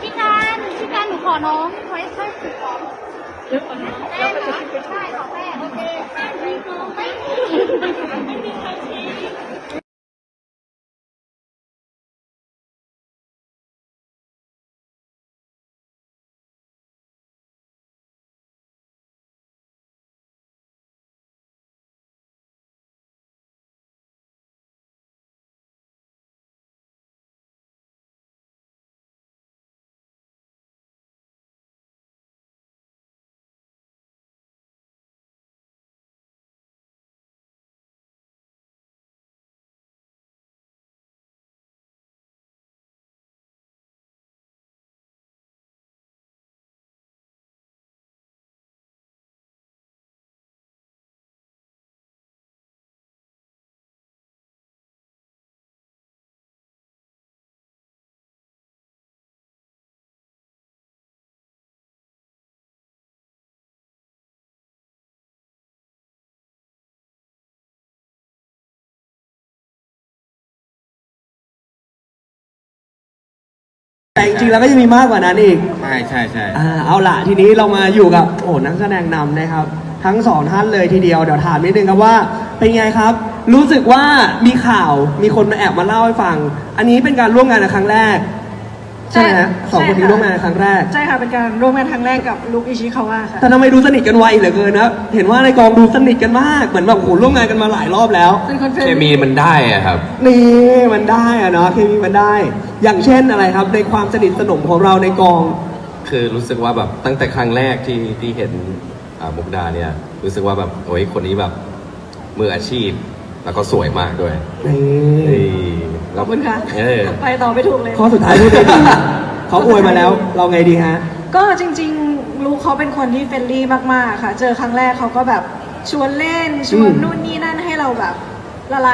พี่การพี่การหนูขอน้องไว้ช่วยถือของแม่เหรอใช่ของแม่โอเคไม่ จริงๆแล้วก็ยังมีมากกว่านั้นอีก ใช่ใช่ใช่อ่าเอาล่ะทีนี้เรามาอยู่กับโอ้นักแสดงนำนะครับ ทั้งสองท่านเลยทีเดียวเดี๋ยวถามนิดนึงครับว่า เป็นไงครับ รู้สึกว่ามีข่าวมีคนมาแอบมาเล่าให้ฟัง อันนี้เป็นการร่วมงานในครั้งแรก ใช่ไหมฮะสองคนนี้ร่วมงานในครั้งแรก ใช่ค่ะเป็นการร่วมงานครั้งแรกกับลูกอิชิคาวะค่ะแต่ทำไมดูสนิทกันไวเหลือเกินนะเห็นว่าในกองดูสนิทกันมากเหมือนแบบโอ้โหร่วมงานกันมาหลายรอบแล้ว เป็นคนเฟรเคนมีมันได้อะครับ นี่มันได้อะเนาะเคมีมันได้ อย่างเช่นอะไรครับ ในความสนิทสนมของเราในกอง คือรู้สึกว่าแบบตั้งแต่ครั้งแรกที่ที่เห็นอ่ามุกดาเนี่ย รู้สึกว่าแบบโอ้ยคนนี้แบบมืออาชีพ แล้วก็สวยมากด้วยนี่เฮ้ยขอบคุณค่ะ เออ ไปต่อไม่ถูกเลย ข้อสุดท้ายพูดได้ดีเขาอวยมาแล้ว เราไงดีฮะ ก็จริงๆลูกเขาเป็นคนที่เฟรนลี่มากๆค่ะ เจอครั้งแรกเขาก็แบบชวนเล่นชวนอืมนู่นนี่นั่นให้เราแบบละลาย